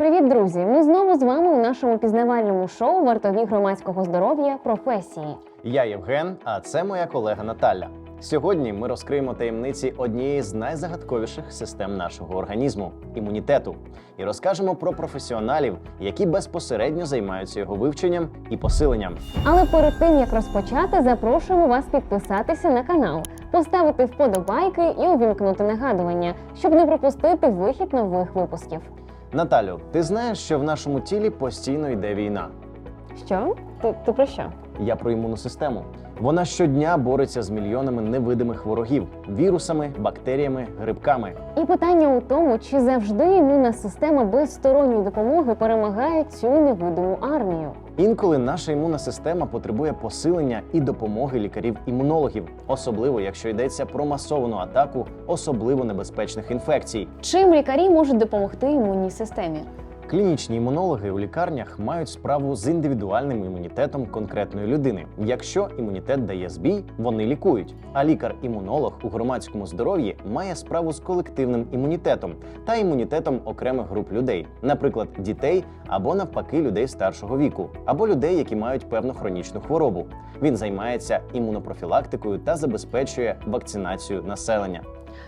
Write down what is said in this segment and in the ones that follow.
Друзі, ми знову з вами у нашому пізнавальному шоу Вартові громадського здоров'я професії. Я Євген, а це моя колега Наталя. Сьогодні ми розкриємо таємниці однієї з найзагадковіших систем нашого організму імунітету, і розкажемо про професіоналів, які безпосередньо займаються його вивченням і посиленням. Але перед тим як розпочати, запрошуємо вас підписатися на канал, поставити вподобайки і увімкнути нагадування, щоб не пропустити вихід нових випусків. Наталю, ти знаєш, що в нашому тілі постійно йде війна? Що? Ти, ти про що? Я про імунну систему. Вона щодня бореться з мільйонами невидимих ворогів вірусами, бактеріями, грибками. І питання у тому, чи завжди імунна система без сторонньої допомоги перемагає цю невидиму армію. Інколи наша імунна система потребує посилення і допомоги лікарів-імунологів, особливо якщо йдеться про масовану атаку особливо небезпечних інфекцій. Чим лікарі можуть допомогти імунній системі? Клінічні імунологи у лікарнях мають справу з індивідуальним імунітетом конкретної людини. Якщо імунітет дає збій, вони лікують. А лікар-імунолог у громадському здоров'ї має справу з колективним імунітетом та імунітетом окремих груп людей, наприклад, дітей або навпаки людей старшого віку, або людей, які мають певну хронічну хворобу. Він займається імунопрофілактикою та забезпечує вакцинацію населення.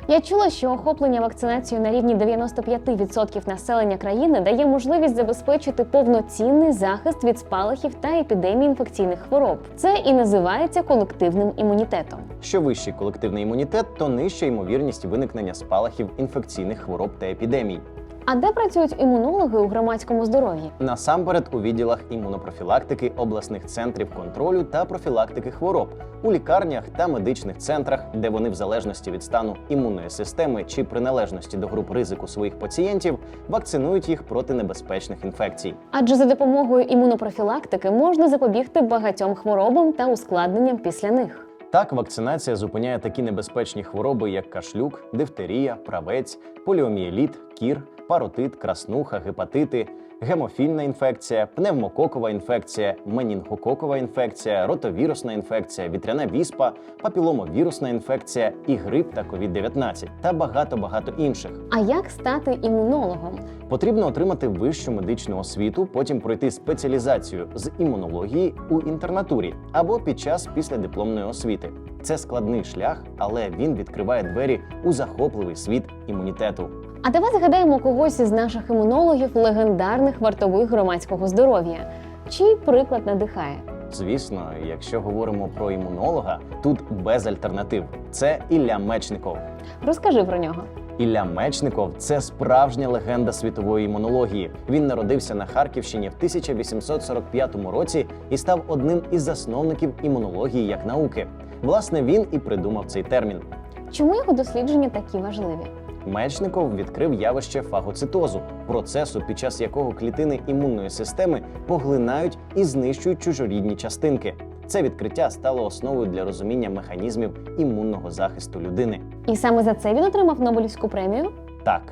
Я чула, що охоплення вакцинацією на рівні 95% населення країни дає можливість забезпечити повноцінний захист від спалахів та епідемій інфекційних хвороб. Це і називається колективним імунітетом. Що вищий колективний імунітет, то нижча ймовірність виникнення спалахів інфекційних хвороб та епідемій. А де працюють імунологи у громадському здоров'ї? Насамперед у відділах імунопрофілактики обласних центрів контролю та профілактики хвороб, у лікарнях та медичних центрах, де вони в залежності від стану імунної системи чи приналежності до груп ризику своїх пацієнтів вакцинують їх проти небезпечних інфекцій. Адже за допомогою імунопрофілактики можна запобігти багатьом хворобам та ускладненням після них. Так, вакцинація зупиняє такі небезпечні хвороби, як кашлюк, дифтерія, правець, поліомієліт, кір, паротит, краснуха, гепатити, гемофільна інфекція, пневмококова інфекція, менінгококова інфекція, ротовірусна інфекція, вітряна віспа, папіломовірусна інфекція і грип та COVID-19 та багато багато інших. А як стати імунологом? Потрібно отримати вищу медичну освіту, потім пройти спеціалізацію з імунології у інтернатурі або під час післядипломної освіти. Це складний шлях, але він відкриває двері у захопливий світ імунітету. А давай згадаємо когось із наших імунологів легендарних вартових громадського здоров'я, чий приклад надихає. Звісно, якщо говоримо про імунолога, тут без альтернатив. Це Ілля Мечников. Розкажи про нього. Ілля Мечников це справжня легенда світової імунології. Він народився на Харківщині в 1845 році і став одним із засновників імунології як науки. Власне, він і придумав цей термін. Чому його дослідження такі важливі? Мечников відкрив явище фагоцитозу, процесу, під час якого клітини імунної системи поглинають і знищують чужорідні частинки. Це відкриття стало основою для розуміння механізмів імунного захисту людини. І саме за це він отримав Нобелівську премію. Так,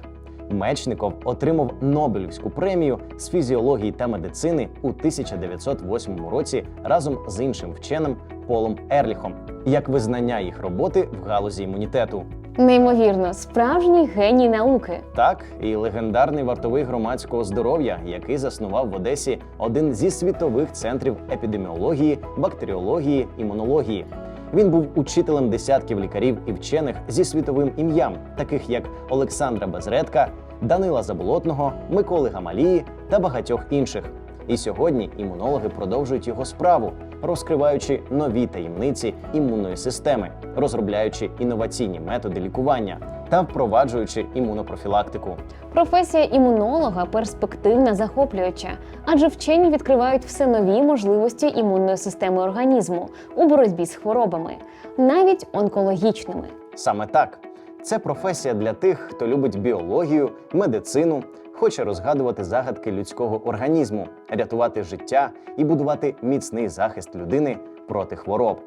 Мечников отримав Нобелівську премію з фізіології та медицини у 1908 році разом з іншим вченим Полом Ерліхом як визнання їх роботи в галузі імунітету. Неймовірно, справжній геній науки. Так, і легендарний вартовий громадського здоров'я, який заснував в Одесі один зі світових центрів епідеміології, бактеріології, імунології. Він був учителем десятків лікарів і вчених зі світовим ім'ям, таких як Олександра Безредка, Данила Заболотного, Миколи Гамалії та багатьох інших. І сьогодні імунологи продовжують його справу, розкриваючи нові таємниці імунної системи, розробляючи інноваційні методи лікування та впроваджуючи імунопрофілактику. Професія імунолога перспективна, захоплююча, адже вчені відкривають все нові можливості імунної системи організму у боротьбі з хворобами, навіть онкологічними. Саме так. Це професія для тих, хто любить біологію, медицину, хоче розгадувати загадки людського організму, рятувати життя і будувати міцний захист людини проти хвороб.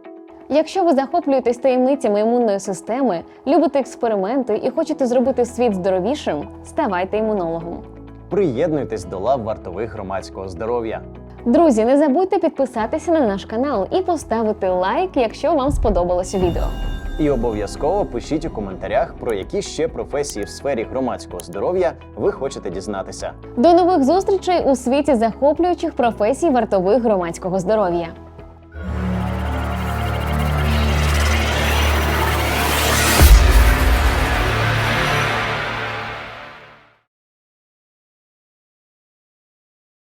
Якщо ви захоплюєтесь таємницями імунної системи, любите експерименти і хочете зробити світ здоровішим, ставайте імунологом. Приєднуйтесь до лав вартових громадського здоров'я. Друзі, не забудьте підписатися на наш канал і поставити лайк, якщо вам сподобалося відео. І обов'язково пишіть у коментарях, про які ще професії в сфері громадського здоров'я ви хочете дізнатися. До нових зустрічей у світі захоплюючих професій вартових громадського здоров'я.